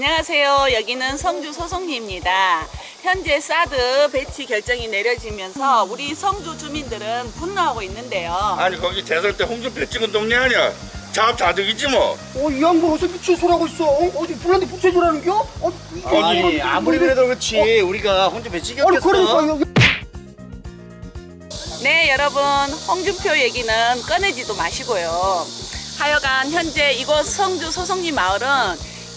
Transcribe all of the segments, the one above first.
안녕하세요. 여기는 성주 소송리입니다. 현재 사드 배치 결정이 내려지면서 우리 성주 주민들은 분노하고 있는데요. 아니 거기 대설 때 홍준표 찍은 동네 아니야? 자업자득이지 뭐. 어, 이 양반 어서 미친 소리 하고 있어. 어, 어디 불난데 붙여주라는 겨? 어, 이게 아니, 아무리 그래도 그렇지 우리가 혼자 배 아니, 그러니까 네, 여러분. 홍준표 얘기는 꺼내지도 마시고요. 하여간 현재 이곳 성주 소송리 마을은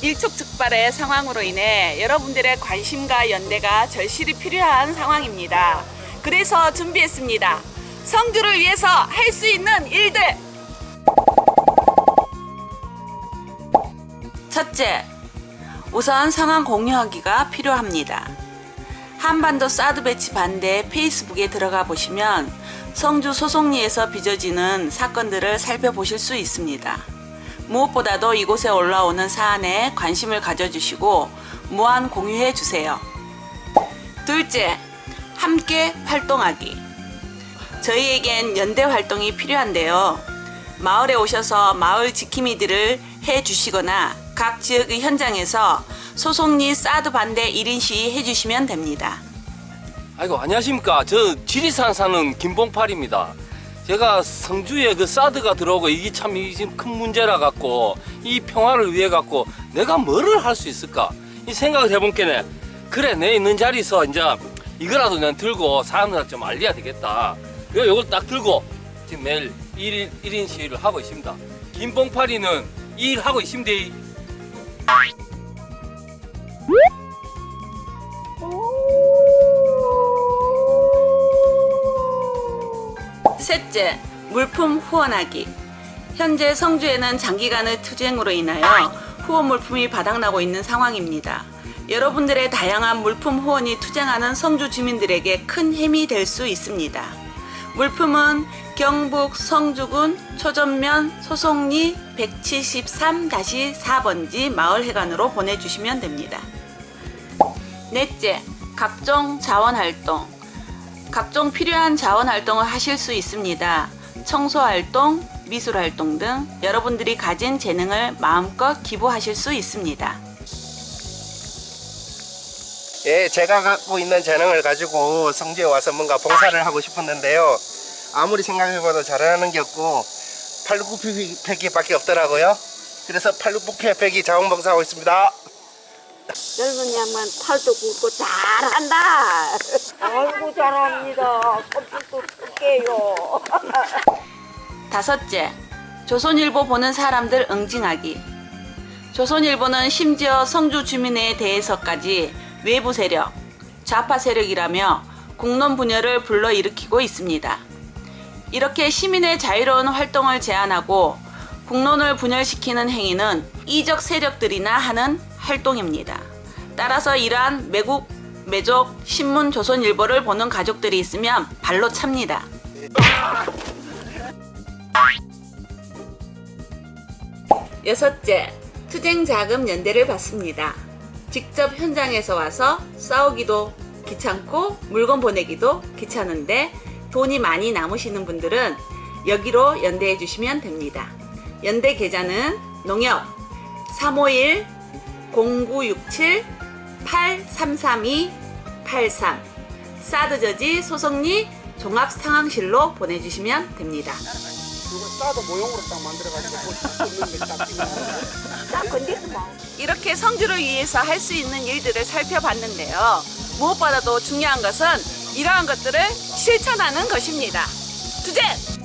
일촉즉발의 상황으로 인해 여러분들의 관심과 연대가 절실히 필요한 상황입니다. 그래서 준비했습니다. 성주를 위해서 할 수 있는 일들! 첫째, 우선 상황 공유하기가 필요합니다. 한반도 사드 배치 반대 페이스북에 들어가 보시면 성주 소송리에서 빚어지는 사건들을 살펴보실 수 있습니다. 무엇보다도 이곳에 올라오는 사안에 관심을 가져주시고 무한 공유해 주세요. 둘째, 함께 활동하기. 저희에겐 연대 활동이 필요한데요. 마을에 오셔서 마을 지킴이들을 해 주시거나 각 지역의 현장에서 소송리 사드 반대 1인 시위 해 주시면 됩니다. 아이고 안녕하십니까 저 지리산 사는 김봉팔입니다 제가 성주에 그 사드가 들어오고 이게 참 이게 지금 큰 문제라 갖고 이 평화를 위해 갖고 내가 뭐를 할 수 있을까? 이 생각을 해본 게네. 그래 내 있는 자리에서 이제 이거라도 난 들고 사람들한테 좀 알려야 되겠다. 그래서 이걸 딱 들고 지금 매일 일일인 시위를 하고 있습니다. 김봉팔이는 이일 하고 있습니다 셋째, 물품 후원하기. 현재 성주에는 장기간의 투쟁으로 인하여 후원 물품이 바닥나고 있는 상황입니다. 여러분들의 다양한 물품 후원이 투쟁하는 성주 주민들에게 큰 힘이 될 수 있습니다. 물품은 경북 성주군 초전면 소송리 173-4번지 마을회관으로 보내주시면 됩니다. 넷째, 각종 자원활동. 각종 필요한 자원 활동을 하실 수 있습니다. 청소 활동, 미술 활동 등 여러분들이 가진 재능을 마음껏 기부하실 수 있습니다. 예 제가 갖고 있는 재능을 가지고 성주에 와서 뭔가 봉사를 하고 싶었는데요 아무리 생각해봐도 잘하는 게 없고 팔굽혀펴기밖에 없더라고요 그래서 팔굽혀펴기 자원봉사하고 있습니다 젊은 양반 팔도 굵고 잘한다. 아이고 잘합니다. 손짓도 쓸게요. 다섯째, 조선일보 보는 사람들 응징하기. 조선일보는 심지어 성주 주민에 대해서까지 외부 세력, 좌파 세력이라며 국론 분열을 불러일으키고 있습니다. 이렇게 시민의 자유로운 활동을 제한하고 국론을 분열시키는 행위는 이적 세력들이나 하는 활동입니다. 따라서 이러한 매국, 매족, 신문, 조선일보를 보는 가족들이 있으면 발로 찹니다. 여섯째, 투쟁 자금 연대를 받습니다. 직접 현장에서 와서 싸우기도 귀찮고 물건 보내기도 귀찮은데 돈이 많이 남으시는 분들은 여기로 연대해 주시면 됩니다. 연대 계좌는 농협 351 0967 8332 83 사드저지 소송리 종합상황실로 보내주시면 됩니다. 이거 싸도 모형으로 딱 만들어가지고 볼수 없는 게딱 찍어. 딱 건드리지 마. 이렇게 성주를 위해서 할 수 있는 일들을 살펴봤는데요. 무엇보다도 중요한 것은 이러한 것들을 실천하는 것입니다. 투쟁!